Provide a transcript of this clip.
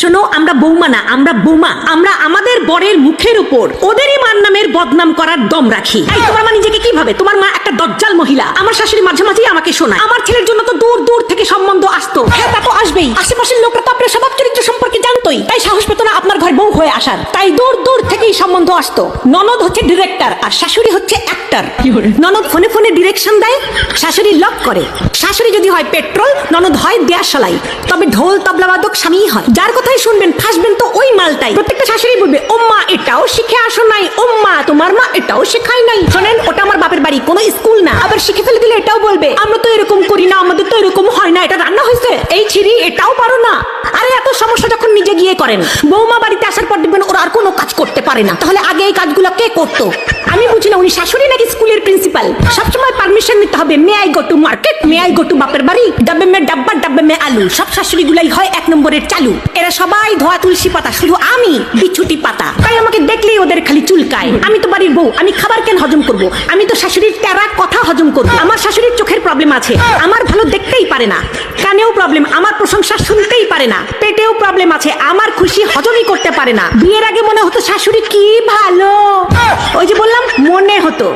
শোনো, আমরা বৌমা না, আমরা বৌমা। আমরা আমাদের বরের মুখের উপর। ওদেরই মার নামের বদনাম করার দম রাখি। তোমার মা নিজেকে কি ভাবে? তোমার মা একটা দজ্জাল মহিলা। আমার শাশুড়ি মাঝে মাঝেই আমাকে শোনায়। আমার ছেলের জন্য তো দূর দূর থেকে সম্বন্ধ আসতো। হ্যাঁ তা তো আসবেই লোকরা তো আপনার স্বভাব চরিত্র সম্পর্কে তাই সাহস পেত না আপনার ঘর বউ হয়ে আসার। তাই দূর দূর থেকেই সম্বন্ধ আসতো। ননদ হচ্ছে ডিরেক্টর আর শাশুড়ি হচ্ছে অ্যাক্টর ননদ ফোনে ফোনে ডিরেকশন দেয় শাশুড়ি লক করে। শাশুড়ি যদি হয় পেট্রোল ননদ হয় দেয়া দেয়াশালাই। তবে ঢোল তবলাবাদক স্বামী হয়। যার কথাই শুনবেন ফাঁসবেন তো ওই মালটাই। প্রত্যেকটা শাশুড়ি বলবে ও মা এটাও শিখে আসো নাই। ও মা তোমার মা এটাও শেখায় নাই। শোনেন ওটা আমার বাপের বাড়ি কোনো স্কুল না। আবার শিখে ফেলে দিলে এটাও বলবে আমরা তো এরকম করি না আমাদের তো এরকম হয় না এটা রান্না হয়েছে। এই ছিরি এটাও পারো না। সমস্যা যখন নিজে গিয়ে করেন, বৌমা বাড়িতে আসার পর দেখবেন ওরা আর কোনো কাজ করতে পারে না। তাহলে আগে এই কাজগুলো কে করতো? আমি বুঝি না, উনি শাশুড়ি নাকি স্কুলের প্রিন্সিপাল? সবসময় পারমিশন নিতে হবে, may I go to market, may I go to বাপের বাড়ি, ডাব্বে মে ডাব্বা, ডাব্বে মে আলু। সব শাশুড়ি গুলাই হয় এক নম্বরের চালু। এরা সবাই ধোয়া তুলসী পাতা, শুধু আমি বিছুটি পাতা। তাই আমাকে দেখলেই ওদের খালি চুলকায়। আমি তো বাড়ির বউ, আমি খাবার কেন হজম করব? আমি তো শাশুড়ির তেরা কথা হজম করব। আমার শাশুড়ির চোখের প্রবলেম আছে। আমার ভালো দেখতেই পারে না। কানেও প্রবলেম আমার প্রশংসা শুনতেই পারে না। পেটেও প্রবলেম আছে, আমার খুশি হজমই করতে পারে না। বিয়ের আগে মনে হতো শাশুড়ি কি ভালো। ওই যে বললাম, মনে হতো।